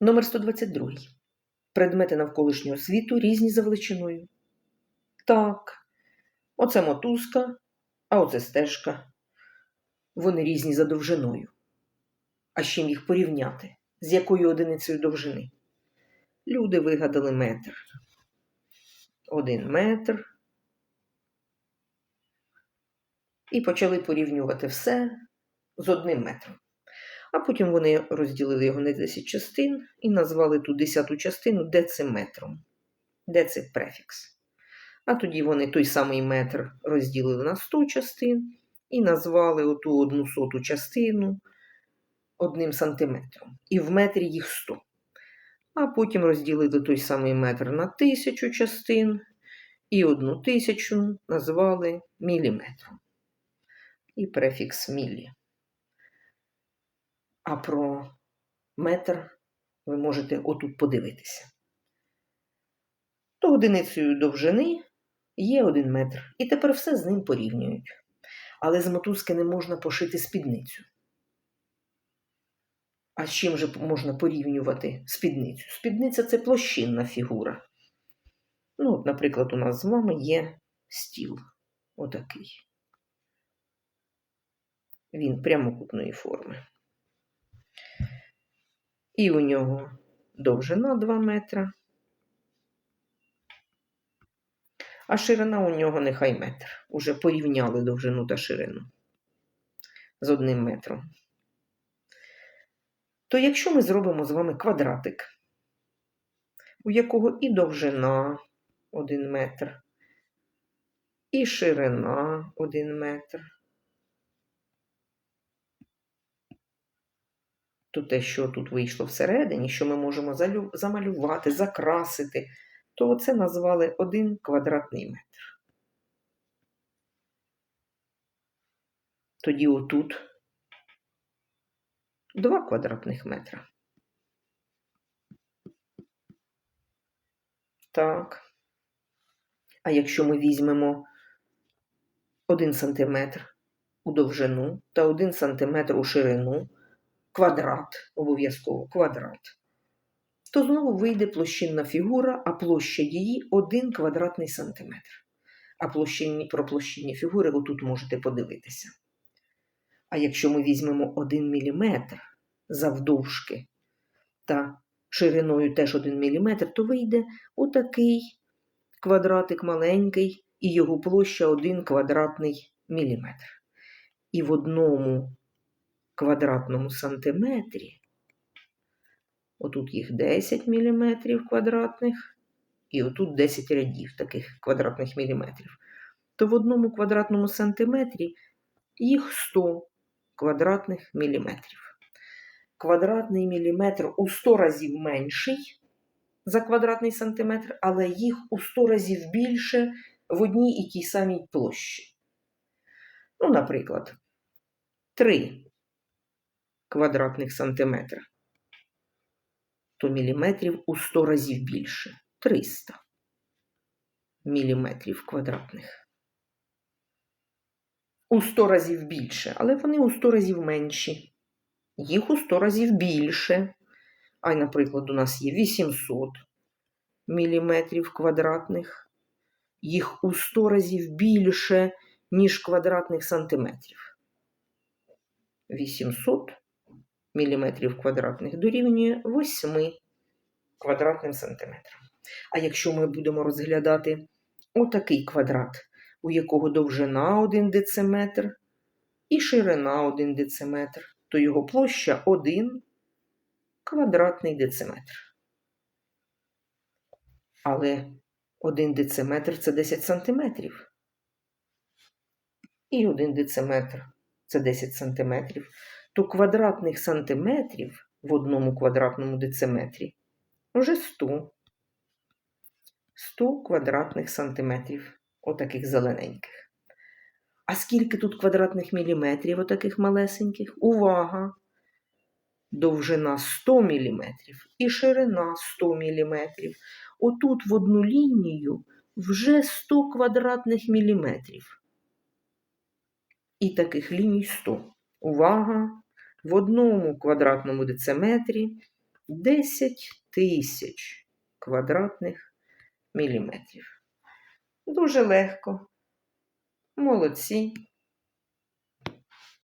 Номер 122. Предмети навколишнього світу різні за величиною. Так, оце мотузка, а оце стежка. Вони різні за довжиною. А з чим їх порівняти? З якою одиницею довжини? Люди вигадали метр. Один метр. І почали порівнювати все з одним метром. А потім вони розділили його на 10 частин і назвали ту 10 частину дециметром. Де це префікс. А тоді вони той самий метр розділили на 100 частин і назвали оту одну соту частину одним сантиметром. І в метрі їх 100. А потім розділили той самий метр на тисячу частин і одну тисячу назвали міліметром. І префікс мілі. А про метр ви можете отут подивитися. То одиницею довжини є один метр, і тепер все з ним порівнюють. Але з мотузки не можна пошити спідницю. А з чим же можна порівнювати спідницю? Спідниця це площинна фігура. Ну, от, наприклад, у нас з вами є стіл. Отакий. Він прямокутної форми. І у нього довжина 2 метра, а ширина у нього нехай метр. Уже порівняли довжину та ширину з одним метром. То якщо ми зробимо з вами квадратик, у якого і довжина 1 метр, і ширина 1 метр, то те, що тут вийшло всередині, що ми можемо замалювати, закрасити, то це назвали один квадратний метр. Тоді отут 2 квадратних метра. Так. А якщо ми візьмемо 1 сантиметр у довжину та 1 сантиметр у ширину, квадрат, обов'язково квадрат, то знову вийде площинна фігура, а площа її 1 квадратний сантиметр. А площинні, про площинні фігури ви тут можете подивитися. А якщо ми візьмемо 1 мм завдовжки та шириною теж 1 мм, то вийде отакий квадратик маленький, і його площа 1 квадратний міліметр. І в одному квадратному сантиметрі, отут їх 10 мм квадратних, і отут 10 рядів таких квадратних міліметрів, то в одному квадратному сантиметрі їх 100 квадратних міліметрів. Квадратний міліметр у 100 разів менший за квадратний сантиметр, але їх у 100 разів більше в одній і тій самій площі. Ну, наприклад, 3 квадратних сантиметра, то міліметрів у 100 разів більше 300 міліметрів квадратних. У 100 разів більше, але вони у 100 разів менші. Їх у 100 разів більше. А, наприклад, у нас є 800 міліметрів квадратних. Їх у 100 разів більше, ніж квадратних сантиметрів. 800 міліметрів квадратних дорівнює 8 квадратним сантиметрам. А якщо ми будемо розглядати отакий квадрат, у якого довжина 1 дециметр і ширина 1 дециметр, то його площа 1 квадратний дециметр. Але 1 дециметр це 10 сантиметрів. І 1 дециметр це 10 сантиметрів то квадратних сантиметрів в одному квадратному дециметрі вже 100. 100 квадратних сантиметрів, отаких зелененьких. А скільки тут квадратних міліметрів, отаких малесеньких? Увага! Довжина 100 міліметрів і ширина 100 міліметрів. Отут в одну лінію вже 100 квадратних міліметрів. І таких ліній 100. Увага! В одному квадратному дециметрі 10 тисяч квадратних міліметрів. Дуже легко. Молодці.